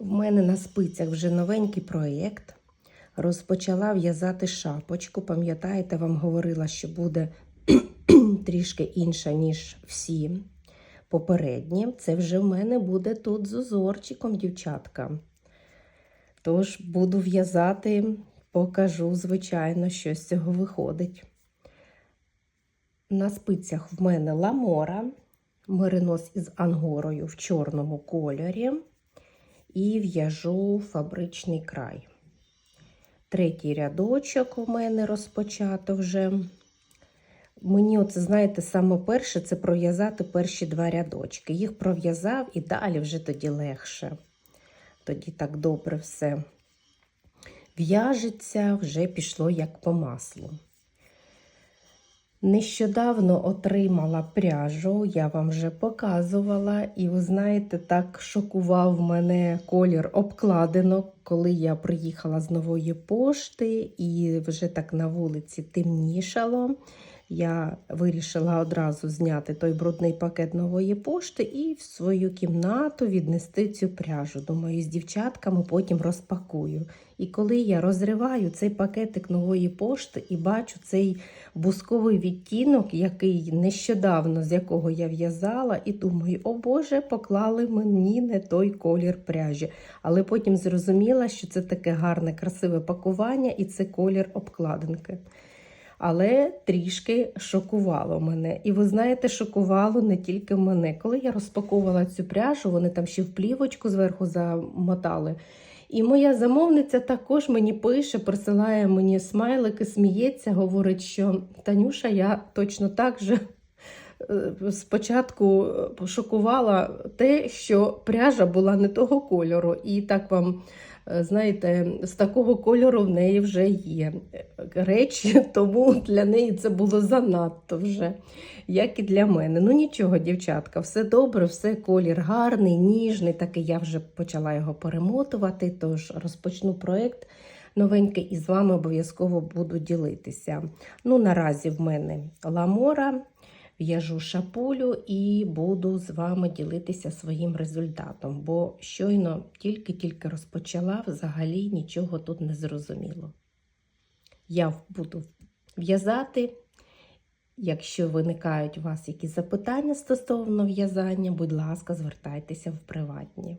В мене на спицях вже новенький проєкт. Розпочала в'язати шапочку. Пам'ятаєте, вам говорила, що буде трішки інша, ніж всі попередні. Це вже в мене буде тут з узорчиком, дівчатка. Тож буду в'язати, покажу, звичайно, що з цього виходить. На спицях в мене ламора, меринос із ангорою в чорному кольорі і в'яжу фабричний край. Третій рядочок у мене розпочато вже. Мені, оце, знаєте, саме перше це пров'язати перші два рядочки. Їх пров'язав і далі вже тоді легше. Тоді так добре все в'яжеться, вже пішло як по маслу. Нещодавно отримала пряжу, я вам вже показувала, і ви знаєте, так шокував мене колір обкладинок, коли я приїхала з нової пошти, і вже так на вулиці темнішало. Я вирішила одразу зняти той брудний пакет нової пошти і в свою кімнату віднести цю пряжу. Думаю, з дівчатками потім розпакую. І коли я розриваю цей пакетик нової пошти і бачу цей бусковий відтінок, який нещодавно з якого я в'язала, і думаю, о Боже, поклали мені не той колір пряжі. Але потім зрозуміла, що це таке гарне, красиве пакування і це колір обкладинки. Але трішки шокувало мене. І ви знаєте, шокувало не тільки мене. Коли я розпаковувала цю пряжу, вони там ще в плівочку зверху замотали. І моя замовниця також мені пише, присилає мені смайлики, сміється, говорить, що Танюша, я точно так же е, спочатку шокувала те, що пряжа була не того кольору. І так вам, е, знаєте, з такого кольору в неї вже є речі, тому для неї це було занадто вже, як і для мене. Ну нічого, дівчатка, все добре, все колір гарний, ніжний, так і я вже почала його перемотувати, тож розпочну проєкт новенький і з вами обов'язково буду ділитися. Ну, наразі в мене ламора. В'яжу шапулю і буду з вами ділитися своїм результатом, бо щойно тільки-тільки розпочала, взагалі нічого тут не зрозуміло. Я буду в'язати. Якщо виникають у вас якісь запитання стосовно в'язання, будь ласка, звертайтеся в приватні.